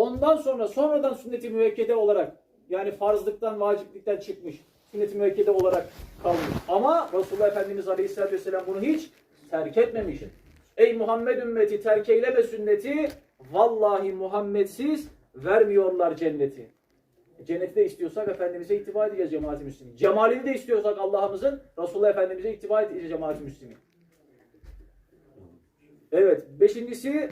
Ondan sonra sonradan sünnet-i müekkede olarak yani farzlıktan, vaciplikten çıkmış. Sünnet-i müekkede olarak kalmış. Ama Resulullah Efendimiz Aleyhisselatü Vesselam bunu hiç terk etmemiş. Ey Muhammed ümmeti terk eyleme sünneti. Vallahi Muhammedsiz vermiyorlar cenneti. Cenneti de istiyorsak Efendimiz'e ittiba edeceğiz cemaat-i. Cemalini de istiyorsak Allah'ımızın Resulullah Efendimiz'e ittiba edeceğiz cemaat-i. Evet. Beşincisi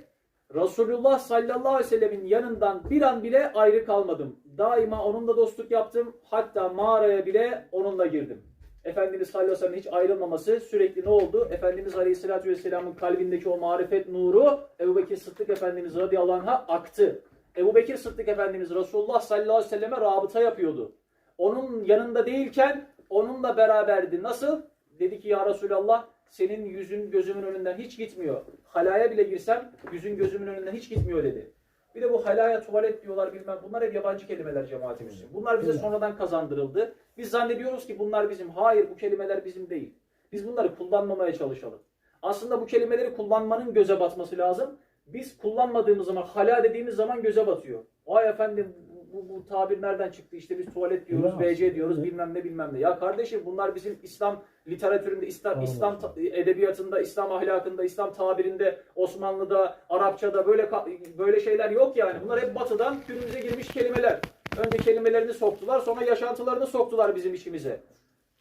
Resulullah sallallahu aleyhi ve sellemin yanından bir an bile ayrı kalmadım. Daima onunla dostluk yaptım. Hatta mağaraya bile onunla girdim. Efendimiz sallallahu aleyhi ve sellem'in hiç ayrılmaması sürekli ne oldu? Efendimiz aleyhissalatü vesselamın kalbindeki o marifet nuru Ebu Bekir Sıddık Efendimiz radıyallahu anh'a aktı. Ebu Bekir Sıddık Efendimiz Resulullah sallallahu aleyhi ve selleme rabıta yapıyordu. Onun yanında değilken onunla beraberdi. Nasıl? Dedi ki ya Resulallah senin yüzün gözümün önünden hiç gitmiyor. Halaya bile girsem yüzün gözümün önünden hiç gitmiyor dedi. Bir de bu halaya tuvalet diyorlar bilmem. Bunlar hep yabancı kelimeler cemaati. Bunlar bize sonradan kazandırıldı. Biz zannediyoruz ki bunlar bizim. Hayır bu kelimeler bizim değil. Biz bunları kullanmamaya çalışalım. Aslında bu kelimeleri kullanmanın göze batması lazım. Biz kullanmadığımız zaman, hala dediğimiz zaman göze batıyor. Vay efendim bu, bu tabir nereden çıktı? İşte biz tuvalet diyoruz, WC diyoruz, evet. bilmem ne bilmem ne. Ya kardeşim bunlar bizim İslam literatüründe, İslam, Allah İslam edebiyatında, İslam ahlakında, İslam tabirinde, Osmanlı'da, Arapçada böyle böyle şeyler yok yani. Bunlar hep batıdan günümüze girmiş kelimeler. Önce kelimelerini soktular, sonra yaşantılarını soktular bizim işimize.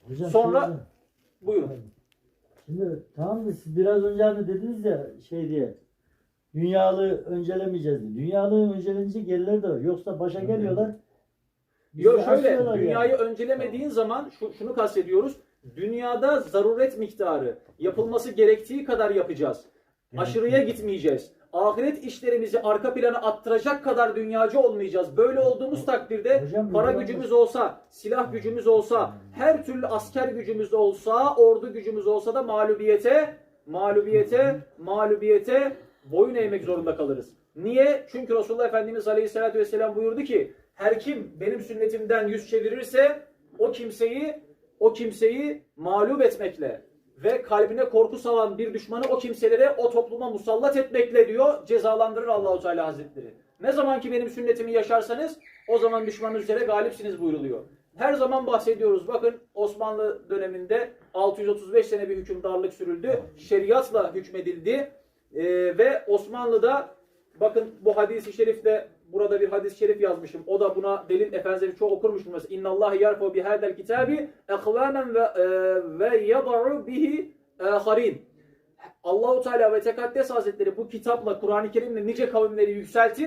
Hocam Sonra- şöyle- Buyurun. Şimdi tamam da siz biraz önce hani dediniz ya şey diye dünyalı öncelemeyeceğiz diye. Dünyalı öncelenecek yerler de var. Yoksa başa geliyorlar. Yok şöyle, aşıyorlar yani. dünyayı öncelemediğin zaman şu, şunu kastediyoruz. Dünyada zaruret miktarı yapılması gerektiği kadar yapacağız. Aşırıya gitmeyeceğiz. Ahiret işlerimizi arka plana attıracak kadar dünyacı olmayacağız. Böyle olduğumuz takdirde Hocam, para gücümüz olsa, silah gücümüz olsa, her türlü asker gücümüz olsa, ordu gücümüz olsa da mağlubiyete, mağlubiyete, mağlubiyete boyun eğmek zorunda kalırız. Niye? Çünkü Resulullah Efendimiz Aleyhisselatü Vesselam buyurdu ki her kim benim sünnetimden yüz çevirirse o kimseyi o kimseyi mağlup etmekle ve kalbine korku salan bir düşmanı o kimselere o topluma musallat etmekle diyor cezalandırır Allahu Teala Hazretleri. Ne zaman ki benim sünnetimi yaşarsanız o zaman düşmanın üzere galipsiniz buyruluyor. Her zaman bahsediyoruz. Bakın Osmanlı döneminde 635 sene bir hükümdarlık sürüldü. Şeriatla hükmedildi. Ee, ve Osmanlı'da bakın bu hadisi şerifte burada bir hadis-i şerif yazmışım. O da buna delil Efendimiz çok okurmuştum mesela. İnna Allah yarfa bi hadal kitabi ekvamen ve e, ve yad'u bihi aharin. Allahu Teala ve Tekaddes Hazretleri bu kitapla Kur'an-ı Kerim'le nice kavimleri yükseltir